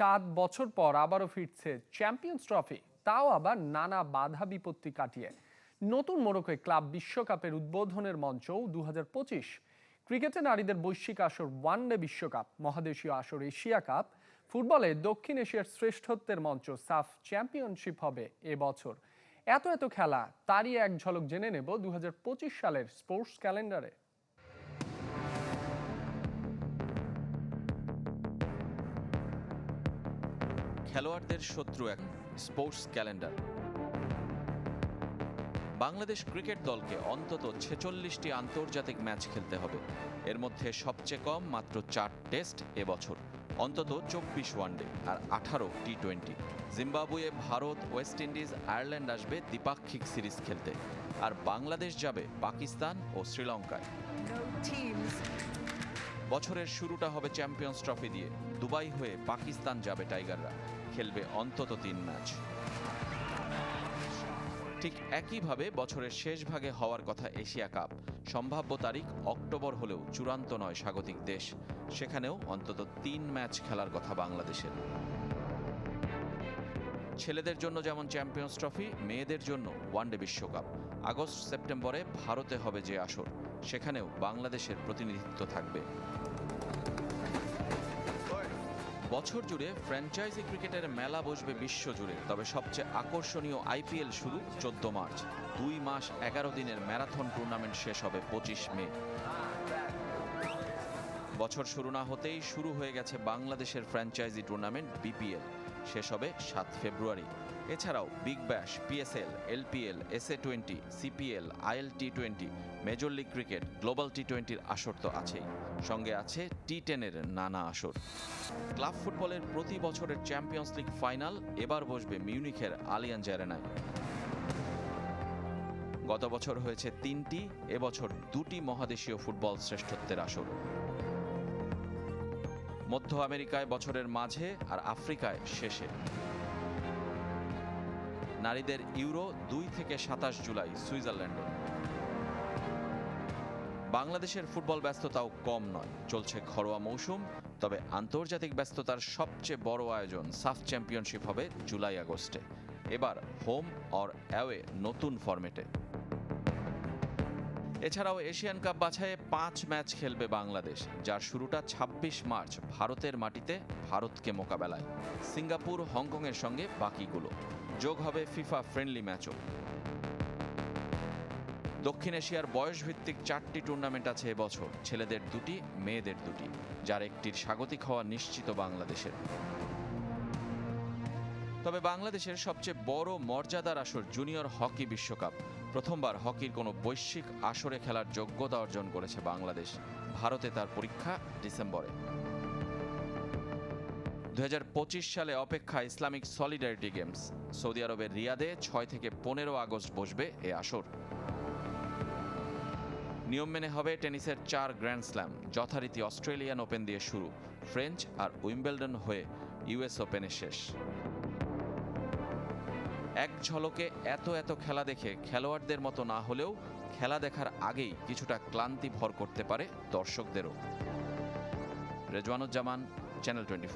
সাত বছর পর আবারও ফিরছে চ্যাম্পিয়ন্স ট্রফি, তাও আবার নানা বাধা বিপত্তি কাটিয়ে। নতুন মোড়কে ক্লাব বিশ্বকাপের উদ্বোধনের মঞ্চও দু হাজার পঁচিশ। ক্রিকেটে নারীদের বৈশ্বিক আসর ওয়ানডে বিশ্বকাপ, মহাদেশীয় আসর এশিয়া কাপ। ফুটবলে দক্ষিণ এশিয়ার শ্রেষ্ঠত্বের মঞ্চ সাফ চ্যাম্পিয়নশিপ হবে এবছর এত এত খেলা, তারই এক ঝলক জেনে নেব দু হাজার পঁচিশ সালের স্পোর্টস ক্যালেন্ডারে। খেলোয়াড়দের শত্রু এক স্পোর্টস ক্যালেন্ডার। বাংলাদেশ ক্রিকেট দলকে অন্তত ছেচল্লিশটি আন্তর্জাতিক ম্যাচ খেলতে হবে। এর মধ্যে সবচেয়ে কম মাত্র চার টেস্ট এবছর, অন্তত চব্বিশ ওয়ানডে আর আঠারো T twenty Zimbabwe, Bharat, West Indies, Ireland আসবে দ্বিপাক্ষিক সিরিজ খেলতে। আর বাংলাদেশ যাবে পাকিস্তান ও শ্রীলঙ্কায়। বছরের শুরুটা হবে চ্যাম্পিয়ন্স ট্রফি দিয়ে। দুবাই হয়ে পাকিস্তান যাবে টাইগাররা। খেলবে অন্তত তিন ম্যাচ। ঠিক একইভাবে বছরের শেষ ভাগে হওয়ার কথা এশিয়া কাপ। সম্ভাব্য তারিখ অক্টোবর হলেও চূড়ান্ত নয় স্বাগতিক দেশ। সেখানেও অন্তত তিন ম্যাচ খেলার কথা বাংলাদেশের। ছেলেদের জন্য যেমন চ্যাম্পিয়ন্স ট্রফি মেয়েদের জন্য ওয়ানডে বিশ্বকাপ। আগস্ট, সেপ্টেম্বরে ভারতে হবে যে আসর। সেখানেও বাংলাদেশের প্রতিনিধিত্ব থাকবে। বছর জুড়ে ফ্র্যাঞ্চাইজি ক্রিকেটের মেলা বসবে বিশ্বজুড়ে তবে সবচেয়ে আকর্ষণীয় আইপিএল শুরু চোদ্দ মার্চ। দুই মাস, এগারো দিনের ম্যারাথন টুর্নামেন্ট শেষ হবে পঁচিশ মে। বছর শুরু না হতেই শুরু হয়ে গেছে বাংলাদেশের ফ্র্যাঞ্চাইজি টুর্নামেন্ট বিপিএল শেষ হবে সাত ফেব্রুয়ারি। এছাড়াও big bash, PSL, LPL SA twenty CPL, IL T twenty major league cricket, global T টোয়েন্টির আসর তো আছেই। সঙ্গে আছে টি টেনের নানা আসর। ক্লাব ফুটবলের প্রতি বছরের চ্যাম্পিয়ন্স লিগ ফাইনাল, এবার বসবে মিউনিখের আলিয়ান জ্যারেনায় গত বছর হয়েছে তিনটি এবছর দুটি মহাদেশীয় ফুটবল শ্রেষ্ঠত্বের আসর। মধ্য আমেরিকায় বছরের মাঝে আর আফ্রিকায় শেষে। নারীদের ইউরো দুই থেকে সাতাশ জুলাই, সুইজারল্যান্ডে। বাংলাদেশের ফুটবল ব্যস্ততাও কম নয়, চলছে ঘরোয়া মৌসুম, তবে আন্তর্জাতিক ব্যস্ততার সবচেয়ে বড় আয়োজন সাফ চ্যাম্পিয়নশিপ হবে জুলাই আগস্টে। এবার হোম অর অ্যাওয়ে নতুন ফরম্যাটে। এছাড়াও এশিয়ান কাপ বাছাইয়ে পাঁচ ম্যাচ খেলবে বাংলাদেশ, যার শুরুটা ২৬ মার্চ ভারতের মাটিতে ভারতকে মোকাবেলায়। সিঙ্গাপুর, হংকংয়ের সঙ্গে বাকিগুলো। যোগ হবে ফিফা ফ্রেন্ডলি ম্যাচও। দক্ষিণ এশিয়ার বয়সভিত্তিক চারটি টুর্নামেন্ট আছে এবছর, ছেলেদের দুটি, মেয়েদের দুটি, যার একটির স্বাগতিক হওয়া নিশ্চিত বাংলাদেশের। তবে বাংলাদেশের সবচেয়ে বড় মর্যাদার আসর জুনিয়র হকি বিশ্বকাপ। প্রথমবার হকির কোনো বৈশ্বিক আসরে খেলার যোগ্যতা অর্জন করেছে বাংলাদেশ। ভারতে তার পরীক্ষা ডিসেম্বরে। দু হাজার পঁচিশ সালে অপেক্ষা ইসলামিক সলিডারিটি গেমস। সৌদি আরবের রিয়াদে ছয় থেকে পনেরো আগস্ট বসবে এ আসর। নিয়ম মেনে হবে টেনিসের চার গ্র্যান্ড স্ল্যাম, যথারীতি অস্ট্রেলিয়ান ওপেন দিয়ে শুরু, ফ্রেঞ্চ আর উইম্বেলডন হয়ে ইউএস ওপেনে শেষ। এক ঝলকে এত এত খেলা দেখে খেলোয়াড়দের মতো না হলেও খেলা দেখার আগেই কিছুটা ক্লান্তি ভর করতে পারে দর্শকদেরও। Rezwanuzzaman channel twenty